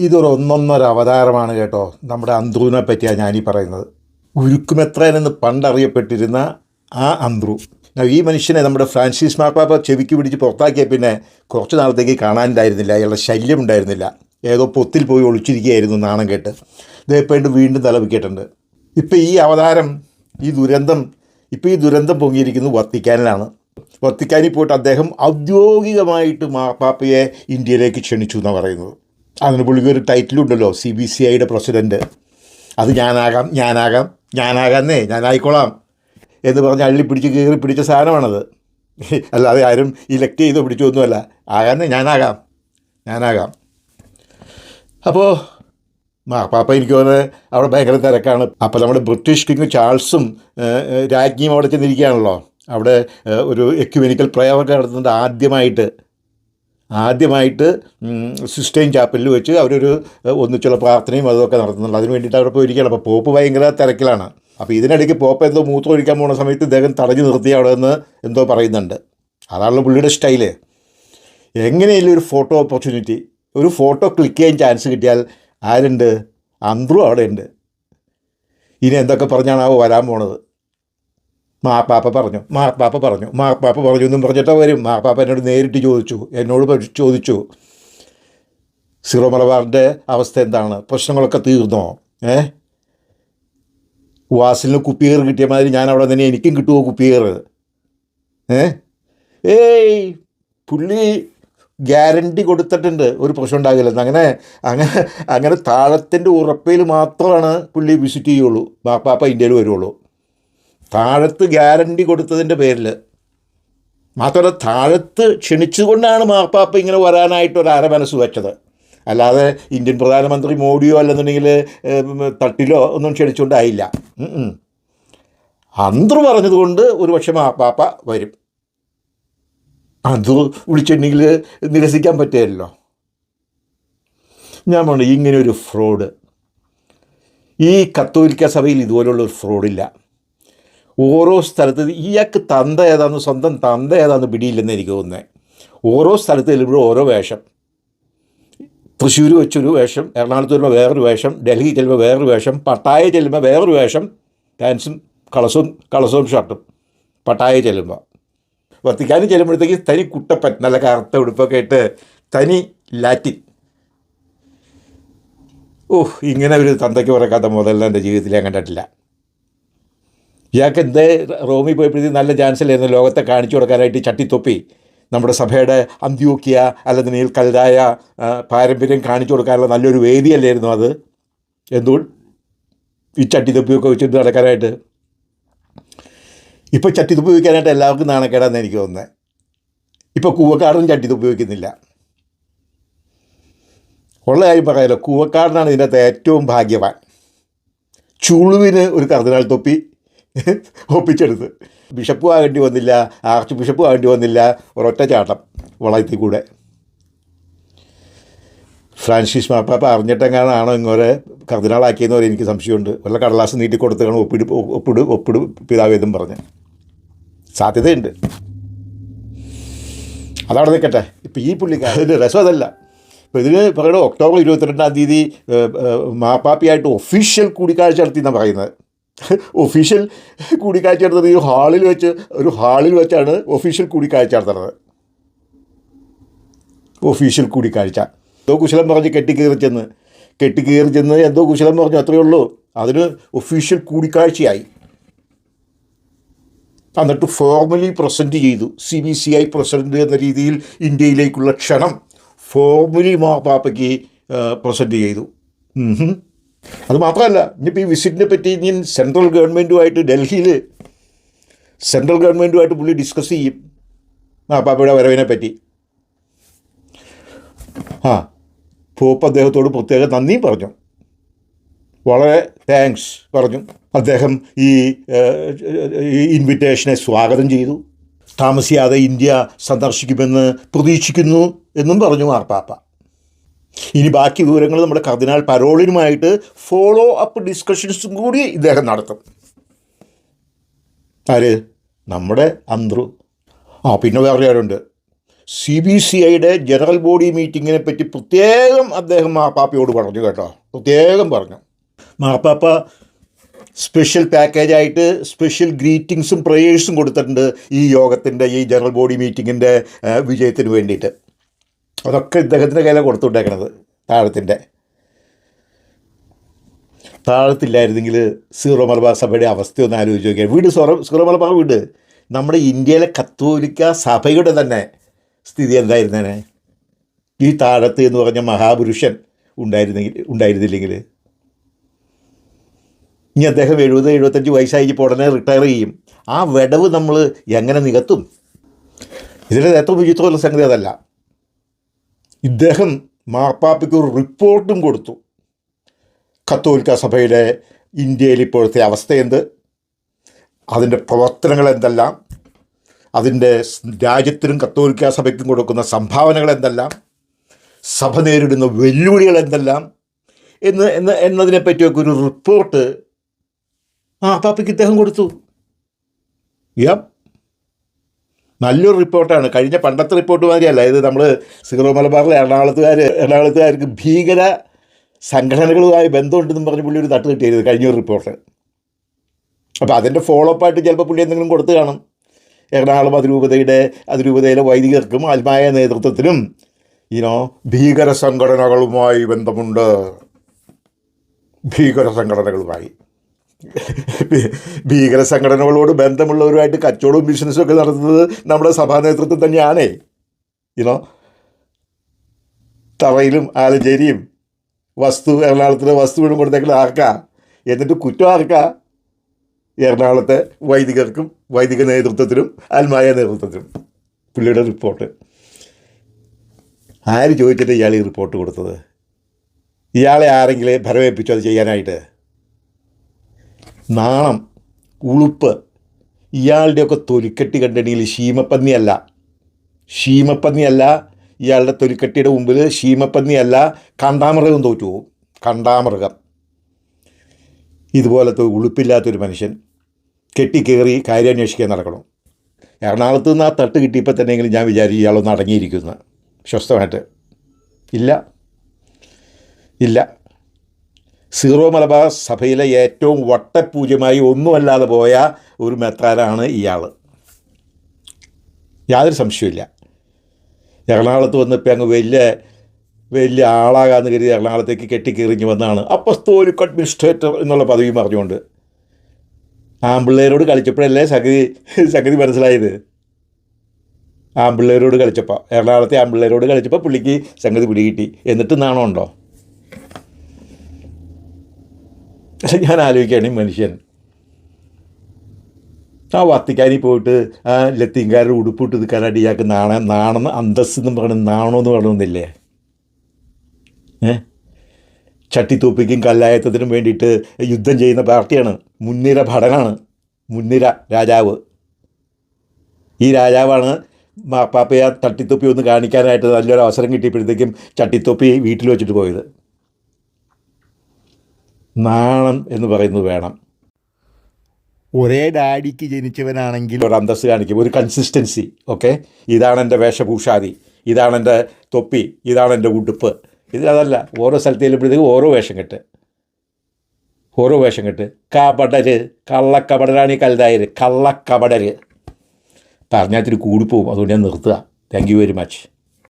ഇതൊരു ഒന്നൊന്നൊരു അവതാരമാണ് കേട്ടോ. നമ്മുടെ അന്ത്രുവിനെ പറ്റിയാണ് ഞാനീ പറയുന്നത്. ഉരുക്കുമെത്രൻ എന്ന് പണ്ടറിയപ്പെട്ടിരുന്ന ആ അന്ത്രു. ഈ മനുഷ്യനെ നമ്മുടെ ഫ്രാൻസിസ് മാർപ്പാപ്പ ചെവിക്ക് പിടിച്ച് പുറത്താക്കിയ പിന്നെ കുറച്ച് നാളത്തേക്ക് കാണാനുണ്ടായിരുന്നില്ല അയാളുടെ ശല്യം ഉണ്ടായിരുന്നില്ല. ഏതോ പൊത്തിൽ പോയി ഒളിച്ചിരിക്കുകയായിരുന്നു നാണം കേട്ട്. ഇതേപ്പോയിട്ട് വീണ്ടും തലവിക്കിട്ടുണ്ട് ഇപ്പം ഈ അവതാരം ഈ ദുരന്തം ഇപ്പോൾ ഈ ദുരന്തം പൊങ്ങിയിരിക്കുന്നത് വത്തിക്കാനിലാണ്. വത്തിക്കാനിൽ പോയിട്ട് അദ്ദേഹം ഔദ്യോഗികമായിട്ട് മാർപ്പാപ്പയെ ഇന്ത്യയിലേക്ക് ക്ഷണിച്ചു എന്നാണ് പറയുന്നത്. അതിന് പുള്ളിക്ക് ഒരു ടൈറ്റിലുണ്ടല്ലോ സി ബി സി ഐയുടെ പ്രസിഡന്റ് അത് ഞാനാകാം ഞാനാകാം ഞാനാകാന്നേ ഞാനായിക്കോളാം എന്ന് പറഞ്ഞ് അള്ളി പിടിച്ച് കീറി പിടിച്ച സാധനമാണത്. അല്ലാതെ ആരും ഇലക്ട് ചെയ്തോ പിടിച്ചൊന്നുമല്ല ആകാന്നേ ഞാനാകാം ഞാനാകാം. അപ്പോൾ പാപ്പ എനിക്ക് തോന്നുന്നത് അവിടെ ഭയങ്കര തിരക്കാണ്. അപ്പോൾ നമ്മുടെ ബ്രിട്ടീഷ് കിങ് ചാൾസും രാജ്ഞിയും അവിടെ ചെന്നിരിക്കുകയാണല്ലോ. അവിടെ ഒരു എക്യുമെനിക്കൽ പ്രയോഗം നടത്തുന്നുണ്ട് ആദ്യമായിട്ട്. ആദ്യമായിട്ട് സിസ്റ്റൈൻ ചാപ്പലിൽ വെച്ച് അവരൊരു ഒന്നിച്ചുള്ള പ്രാർത്ഥനയും അതൊക്കെ നടത്തുന്നുണ്ട്. അതിന് വേണ്ടിയിട്ട് അവിടെ പോയിരിക്കുകയാണ്. അപ്പോൾ പോപ്പ് ഭയങ്കര തിരക്കിലാണ്. അപ്പോൾ ഇതിനിടയ്ക്ക് പോപ്പ് എന്തോ മൂത്രം ഒഴിക്കാൻ പോകുന്ന സമയത്ത് ഇദ്ദേഹം തടഞ്ഞു നിർത്തി അവിടെ നിന്ന് എന്തോ പറയുന്നുണ്ട്. അതാണല്ലോ പുള്ളിയുടെ സ്റ്റൈൽ. എങ്ങനെയല്ലേ ഒരു ഫോട്ടോ ഓപ്പർച്യൂണിറ്റി ഒരു ഫോട്ടോ ക്ലിക്ക് ചെയ്യാൻ ചാൻസ് കിട്ടിയാൽ ആരുണ്ട്? അന്ത്രു അവിടെ ഉണ്ട് ഇനി എന്തൊക്കെ പറഞ്ഞാണ് വരാൻ പോണത്? മാപ്പാപ്പ പറഞ്ഞു. മാർപ്പാപ്പ പറഞ്ഞു. മാർപ്പാപ്പ പറഞ്ഞു എന്നും പറഞ്ഞിട്ട് വരും. മാർപ്പാപ്പ എന്നോട് നേരിട്ട് ചോദിച്ചു. എന്നോട് ചോദിച്ചു. സീറോ മലബാറിന്റെ അവസ്ഥ എന്താണ്? പ്രശ്നങ്ങളൊക്കെ തീർന്നോ? ഏ? വാസിലിന് കുപ്പിയേർ കിട്ടിയ മാതിരി ഞാൻ അവിടെ തന്നെ എനിക്കും കിട്ടുമോ കുപ്പിയേർ ഏ? ഏയ്! പുള്ളി ഗ്യാരണ്ടി കൊടുത്തിട്ടുണ്ട്. ഒരു പ്രശ്നം ഉണ്ടാകില്ലെന്ന് അങ്ങനെ അങ്ങനെ അങ്ങനെ താഴത്തിന്റെ ഉറപ്പയിൽ മാത്രമാണ് പുള്ളി വിസിറ്റ് ചെയ്യുള്ളൂ. ബാപ്പാപ്പ ഇന്ത്യയിൽ വരുള്ളൂ. താഴത്ത് ഗ്യാരണ്ടി കൊടുത്തതിന്റെ പേരിൽ മാത്രമല്ല താഴത്ത് ക്ഷണിച്ചുകൊണ്ടാണ് മാർപ്പാപ്പ ഇങ്ങനെ വരാനായിട്ട് ഒരു അരമനസ് വെച്ചത്. അല്ലാതെ ഇന്ത്യൻ പ്രധാനമന്ത്രി മോഡിയോ അല്ലെന്നുണ്ടെങ്കിൽ തട്ടിലോ ഒന്നും ക്ഷണിച്ചുകൊണ്ടായില്ല. അന്തർ പറഞ്ഞതുകൊണ്ട് ഒരു പക്ഷേ മാർപ്പാപ്പ വരും. അത് വിളിച്ചിട്ടുണ്ടെങ്കിൽ നിരസിക്കാൻ പറ്റുമല്ലോ ഞാൻ പറഞ്ഞു ഇങ്ങനെ ഒരു ഫ്രോഡ്. ഈ കത്തോലിക്ക സഭയിൽ ഇതുപോലുള്ള ഒരു ഫ്രോഡില്ല. ഓരോ സ്ഥലത്ത് ഇയാൾക്ക് തന്ത ഏതാന്ന് സ്വന്തം തന്ത ഏതാന്ന് പിടിയില്ലെന്ന് എനിക്ക് തോന്നുന്നത് ഓരോ സ്ഥലത്ത് ചെല്ലുമ്പോഴും ഓരോ വേഷം. തൃശ്ശൂർ വെച്ചൊരു വേഷം എറണാകുളത്ത് വരുമ്പോൾ വേറൊരു വേഷം ഡൽഹി ചെല്ലുമ്പോൾ വേറൊരു വേഷം പട്ടായ ചെല്ലുമ്പോൾ വേറൊരു വേഷം ഡാൻസും കളസും കളസവും ഷർട്ടും പട്ടായ ചെല്ലുമ്പോൾ വത്തിക്കാനും ചെല്ലുമ്പോഴത്തേക്ക് തനി കുട്ടപ്പൻ നല്ല കറുത്ത ഉടുപ്പൊക്കെ ഇട്ട് തനി ലാറ്റിൻ. ഓഹ് ഇങ്ങനെ ഒരു തന്തയ്ക്ക് പറക്കാത്ത മുതലെല്ലാം എന്റെ ജീവിതത്തിൽ ഞാൻ കണ്ടിട്ടില്ല. ഇയാൾക്ക് എന്തേ റോമിൽ പോയപ്പോഴത്തേക്ക് നല്ല ചാൻസിലായിരുന്നു ലോകത്തെ കാണിച്ചു കൊടുക്കാനായിട്ട് ചട്ടിത്തൊപ്പി നമ്മുടെ സഭയുടെ അന്ത്യോക്കിയ അല്ലെങ്കിൽ കൽതായ പാരമ്പര്യം കാണിച്ചു കൊടുക്കാനുള്ള നല്ലൊരു വേദിയല്ലായിരുന്നു അത്. എന്തോ ഈ ചട്ടിത്തൊപ്പിയൊക്കെ വെച്ചിട്ട് നടക്കാനായിട്ട്. ഇപ്പോൾ ചട്ടിത്തൊപ്പി വയ്ക്കാനായിട്ട് എല്ലാവർക്കും നാണക്കേടാന്ന് എനിക്ക് തോന്നുന്നത് ഇപ്പോൾ കൂവക്കാടനും ചട്ടിത്തൊപ്പി വയ്ക്കുന്നില്ല ഉള്ള കാര്യം പറയാലോ കൂവക്കാടനാണ് ഇതിനകത്ത് ഏറ്റവും ഭാഗ്യവാൻ. ചുളുവിന് ഒരു കർദിനാൾ തൊപ്പി ഒപ്പിച്ചെടുത്ത്. ബിഷപ്പും ആകേണ്ടി വന്നില്ല ആർച്ച് ബിഷപ്പും ആകേണ്ടി വന്നില്ല ഒരൊറ്റ ചാട്ടം വളയത്തിൽ കൂടെ. ഫ്രാൻസിസ് മാപ്പാപ്പ അറിഞ്ഞിട്ടെങ്ങാനാണോ ഇങ്ങനെ കർദിനാളാക്കിയെന്ന് പറയും എനിക്ക് സംശയമുണ്ട്. വല്ല കടലാസ് നീട്ടി കൊടുത്താണ് ഒപ്പിട് ഒപ്പിട് ഒപ്പിട് പിതാവേദം പറഞ്ഞ്. സാധ്യതയുണ്ട്. അതവിടെ നിൽക്കട്ടെ. ഇപ്പം ഈ പുള്ളിക്ക് അതിന്റെ രസം അതല്ല. ഇപ്പോൾ ഇതിന് പറയുന്നത് ഒക്ടോബർ ഇരുപത്തിരണ്ടാം തീയതി മാപ്പാപ്പിയായിട്ട് ഒഫീഷ്യൽ കൂടിക്കാഴ്ച നടത്തി എന്നാണ് പറയുന്നത്. ഒഫീഷ്യൽ കൂടിക്കാഴ്ച നടത്തുന്നത് ഈ ഹാളിൽ വെച്ച് ഒരു ഹാളിൽ വെച്ചാണ് ഒഫീഷ്യൽ കൂടിക്കാഴ്ച നടത്തുന്നത് ഒഫീഷ്യൽ കൂടിക്കാഴ്ച. എന്തോ കുശലം പറഞ്ഞ് കെട്ടിക്കയറി ചെന്ന്. കെട്ടിക്കയറി ചെന്ന് എന്തോ കുശലം പറഞ്ഞു അത്രയേ ഉള്ളൂ. അതിന് ഒഫീഷ്യൽ കൂടിക്കാഴ്ചയായി. എന്നിട്ട് ഫോർമലി പ്രസന്റ് ചെയ്തു. C B C I president എന്ന രീതിയിൽ ഇന്ത്യയിലേക്കുള്ള ക്ഷണം ഫോർമലി മാപ്പാപ്പയ്ക്ക് പ്രസന്റ് ചെയ്തു. ഉം ഹും. അത് മാത്രമല്ല ഇനിയിപ്പോൾ ഈ വിസിറ്റിനെ പറ്റി ഇനി സെൻട്രൽ ഗവൺമെന്റുമായിട്ട് ഡൽഹിയിൽ സെൻട്രൽ ഗവൺമെന്റുമായിട്ട് പുള്ളി ഡിസ്കസ് ചെയ്യും. മാപ്പാപ്പയുടെ വരവിനെ പറ്റി. ആ പോപ്പ് അദ്ദേഹത്തോട് പ്രത്യേക നന്ദിയും പറഞ്ഞു. വളരെ താങ്ക്സ് പറഞ്ഞു. അദ്ദേഹം ഈ ഇൻവിറ്റേഷനെ സ്വാഗതം ചെയ്തു. താമസിയാതെ ഇന്ത്യ സന്ദർശിക്കുമെന്ന് പ്രതീക്ഷിക്കുന്നു എന്നും പറഞ്ഞു മാർപ്പാപ്പ. ഇനി ബാക്കി വിവരങ്ങൾ നമ്മുടെ കർദിനാൾ പരോളിനുമായിട്ട് ഫോളോ അപ്പ് ഡിസ്കഷൻസും കൂടി ഇദ്ദേഹം നടത്തും. ആര്? നമ്മുടെ അന്ത്രു. ആ പിന്നെ വേറെ ആരുണ്ട്? സി ബി സി ഐയുടെ ജനറൽ ബോഡി മീറ്റിങ്ങിനെ പറ്റി പ്രത്യേകം അദ്ദേഹം മാർപ്പാപ്പയോട് പറഞ്ഞു കേട്ടോ. പ്രത്യേകം പറഞ്ഞു. മാർപ്പാപ്പ സ്പെഷ്യൽ പാക്കേജായിട്ട് സ്പെഷ്യൽ ഗ്രീറ്റിങ്സും പ്രേയേഴ്സും കൊടുത്തിട്ടുണ്ട് ഈ യോഗത്തിന്റെ ഈ ജനറൽ ബോഡി മീറ്റിങ്ങിന്റെ വിജയത്തിന് വേണ്ടിയിട്ട്. അതൊക്കെ ഇദ്ദേഹത്തിന്റെ കയ്യിലാണ് കൊടുത്തുകൊണ്ടേക്കണത് താഴത്തിന്റെ താഴത്തില്ലായിരുന്നെങ്കിൽ സീറോ മലബാർ സഭയുടെ അവസ്ഥ ഒന്ന് ആലോചിച്ച് നോക്കിയാൽ വീട് സോറോ സീറോ മലബാർ വീട്. നമ്മുടെ ഇന്ത്യയിലെ കത്തോലിക്ക സഭയുടെ തന്നെ സ്ഥിതി എന്തായിരുന്നേനെ? ഈ താഴത്ത് എന്ന് പറഞ്ഞ മഹാപുരുഷൻ ഉണ്ടായിരുന്നെങ്കിൽ ഉണ്ടായിരുന്നില്ലെങ്കിൽ. ഇനി അദ്ദേഹം എഴുപത് എഴുപത്തഞ്ച് വയസ്സായി ഉടനെ റിട്ടയർ ചെയ്യും. ആ വിടവ് നമ്മൾ എങ്ങനെ നികത്തും? ഇതിന്റെ ഏറ്റവും വിചിത്രമുള്ള സംഗതി അതല്ല. ഇദ്ദേഹം മാർപ്പാപ്പയ്ക്ക് ഒരു റിപ്പോർട്ടും കൊടുത്തു. കത്തോലിക്ക സഭയുടെ ഇന്ത്യയിൽ ഇപ്പോഴത്തെ അവസ്ഥ എന്ത്? അതിന്റെ പ്രവർത്തനങ്ങൾ എന്തെല്ലാം? അതിന്റെ രാജ്യത്തിനും കത്തോലിക്ക സഭയ്ക്കും കൊടുക്കുന്ന സംഭാവനകൾ എന്തെല്ലാം? സഭ നേരിടുന്ന വെല്ലുവിളികൾ എന്തെല്ലാം? എന്ന് എന്ന് എന്നതിനെ പറ്റിയൊക്കെ ഒരു റിപ്പോർട്ട് ആ പാപ്പയ്ക്ക് ഇദ്ദേഹം കൊടുത്തു. യം നല്ലൊരു റിപ്പോർട്ടാണ്. കഴിഞ്ഞ പണ്ടത്തെ റിപ്പോർട്ട് മാതിരിയല്ല. ഇത് നമ്മൾ സിറോ മലബാറിലെ എറണാകുളത്തുകാർ എറണാകുളത്തുകാർക്ക് ഭീകര സംഘടനകളുമായി ബന്ധമുണ്ടെന്നും പറഞ്ഞ് പുള്ളി ഒരു തട്ട് കിട്ടിയത് കഴിഞ്ഞ ഒരു റിപ്പോർട്ട്. അപ്പോൾ അതിന്റെ ഫോളോ അപ്പ് ആയിട്ട് ചിലപ്പോൾ പുള്ളി എന്തെങ്കിലും കൊടുത്തു കാണും. എറണാകുളം അതിരൂപതയുടെ അതിരൂപതയിലെ വൈദികർക്കും ആത്മായ നേതൃത്വത്തിനും ഇനോ ഭീകര സംഘടനകളുമായി ബന്ധമുണ്ട്. ഭീകര സംഘടനകളുമായി. ഭീകര സംഘടനകളോട് ബന്ധമുള്ളവരുമായിട്ട് കച്ചവടവും ബിസിനസ്സും ഒക്കെ നടത്തുന്നത് നമ്മുടെ സഭാ നേതൃത്വം തന്നെയാണേ. ഇനോ തറയിലും ആലഞ്ചേരിയും വസ്തു എറണാകുളത്തിലെ വസ്തുവിനും കൊടുത്തേക്കുന്ന ആർക്കാ? എന്നിട്ട് കുറ്റം ആർക്കാ? എറണാകുളത്തെ വൈദികർക്കും വൈദിക നേതൃത്വത്തിനും ആത്മായ നേതൃത്വത്തിനും. പുള്ളിയുടെ റിപ്പോർട്ട് ആര് ചോദിച്ചിട്ട് ഇയാൾ ഈ റിപ്പോർട്ട് കൊടുത്തത്? ഇയാളെ ആരെങ്കിലും ഭരമേൽപ്പിച്ചു അത് ചെയ്യാനായിട്ട്? നാണം ഉളുപ്പ് ഇയാളുടെയൊക്കെ തൊലിക്കെട്ടി കണ്ടിട്ടുണ്ടെങ്കിൽ ശീമപ്പന്നിയല്ല ശീമപ്പന്നിയല്ല ഇയാളുടെ തൊലിക്കെട്ടിയുടെ മുമ്പിൽ ശീമപ്പന്നിയല്ല കണ്ടാമൃഗം തോറ്റു പോകും. കണ്ടാമൃഗം. ഇതുപോലത്തെ ഉളുപ്പില്ലാത്തൊരു മനുഷ്യൻ കെട്ടിക്കേറി കാര്യാന്വേഷിക്കാൻ നടക്കണം. എറണാകുളത്ത് നിന്ന് ആ തട്ട് കിട്ടിയപ്പോൾ തന്നെയെങ്കിലും ഞാൻ വിചാരിച്ചു ഇയാളൊന്ന് അടങ്ങിയിരിക്കുന്നത് സ്വസ്ഥമായിട്ട് ഇല്ല. ഇല്ല. സീറോ മലബാർ സഭയിലെ ഏറ്റവും വട്ടപൂജ്യമായി ഒന്നുമല്ലാതെ പോയ ഒരു മെത്രാനാണ് ഇയാൾ യാതൊരു സംശയമില്ല എറണാകുളത്ത് വന്നപ്പോൾ അങ്ങ് വലിയ വലിയ ആളാകാന്ന് കരുതി എറണാകുളത്തേക്ക് കെട്ടിക്കെറിഞ്ഞ് വന്നതാണ് അപ്പസ്തോലിക് അഡ്മിനിസ്ട്രേറ്റർ എന്നുള്ള പദവി പറഞ്ഞുകൊണ്ട്. ആമ്പിള്ളേരോട് കളിച്ചപ്പോഴല്ലേ സംഗതി സംഗതി മനസ്സിലായത്? ആമ്പിള്ളേരോട് കളിച്ചപ്പോൾ എറണാകുളത്തെ ആമ്പിള്ളേരോട് കളിച്ചപ്പോൾ പുള്ളിക്ക് സംഗതി പിടികിട്ടി. എന്നിട്ട് നാണമുണ്ടോ? പക്ഷെ ഞാൻ ആലോചിക്കുകയാണ് ഈ മനുഷ്യൻ. ആ വത്തിക്കാനിൽ പോയിട്ട് ആ ലത്തീൻകാരുടെ ഉടുപ്പിട്ട് ഇത് കരടിയാക്കി നാണ നാണെന്ന് അന്തസ് എന്ന് പറയുന്നത് നാണമെന്ന് പറയണമെന്നില്ലേ ഏ? ചട്ടിത്തൂപ്പിക്കും കല്ലായത്തത്തിനും വേണ്ടിയിട്ട് യുദ്ധം ചെയ്യുന്ന പാർട്ടിയാണ്. മുൻനിര ഭടനാണ്. മുൻനിര രാജാവ്. ഈ രാജാവാണ് മാപ്പാപ്പയെ തട്ടിത്തൊപ്പി ഒന്ന് കാണിക്കാനായിട്ട് നല്ലൊരു അവസരം കിട്ടിയപ്പോഴത്തേക്കും ചട്ടിത്തൊപ്പി വീട്ടിൽ വെച്ചിട്ട് പോയത്. നാണം എന്ന് പറയുന്നത് വേണം. ഒരേ ഡാഡിക്ക് ജനിച്ചവനാണെങ്കിൽ ഒരു അന്തസ്സ് കാണിക്കും. ഒരു കൺസിസ്റ്റൻസി ഓക്കെ ഇതാണ് എന്റെ വേഷഭൂഷാദി ഇതാണ് എന്റെ തൊപ്പി ഇതാണ് എന്റെ ഉടുപ്പ്. ഇത് അതല്ല ഓരോ സ്ഥലത്ത് ചെല്ലുമ്പോഴത്തേക്ക് ഓരോ വേഷം കെട്ട്. ഓരോ വേഷം കെട്ട്. കബടര് കള്ളക്കബടരാണ് ഈ കൽതായര് കള്ളക്കബടര് പറഞ്ഞാൽ ഇത്തിരി കൂടിപ്പോവും. അതുകൊണ്ട് ഞാൻ നിർത്തുക. Thank you very much